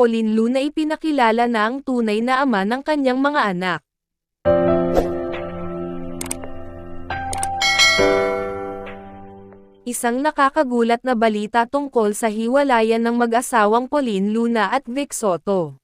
Pauline Luna ipinakilala na ang tunay na ama ng kanyang mga anak. Isang nakakagulat na balita tungkol sa hiwalayan ng mag-asawang Pauline Luna at Vic Soto.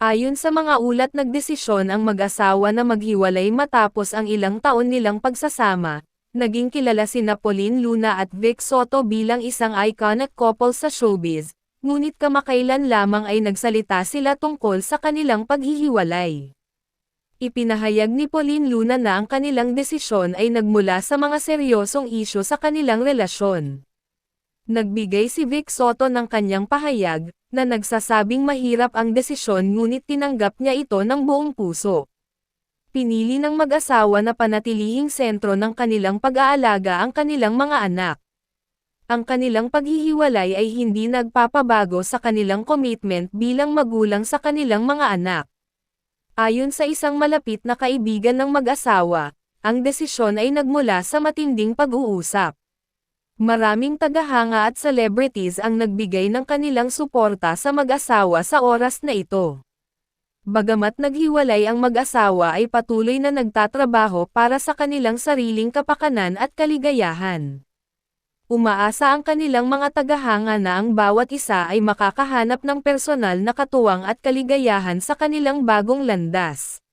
Ayon sa mga ulat nagdesisyon ang mag-asawa na maghiwalay matapos ang ilang taon nilang pagsasama, naging kilala sina Pauline Luna at Vic Soto bilang isang iconic couple sa showbiz, ngunit kamakailan lamang ay nagsalita sila tungkol sa kanilang paghihiwalay. Ipinahayag ni Pauline Luna na ang kanilang desisyon ay nagmula sa mga seryosong isyo sa kanilang relasyon. Nagbigay si Vic Soto ng kanyang pahayag, na nagsasabing mahirap ang desisyon ngunit tinanggap niya ito ng buong puso. Pinili ng mag-asawa na panatilihing sentro ng kanilang pag-aalaga ang kanilang mga anak. Ang kanilang paghihiwalay ay hindi nagpapabago sa kanilang commitment bilang magulang sa kanilang mga anak. Ayon sa isang malapit na kaibigan ng mag-asawa, ang desisyon ay nagmula sa matinding pag-uusap. Maraming tagahanga at celebrities ang nagbigay ng kanilang suporta sa mag-asawa sa oras na ito. Bagamat naghiwalay ang mag-asawa ay patuloy na nagtatrabaho para sa kanilang sariling kapakanan at kaligayahan. Umaasa ang kanilang mga tagahanga na ang bawat isa ay makakahanap ng personal na katuwang at kaligayahan sa kanilang bagong landas.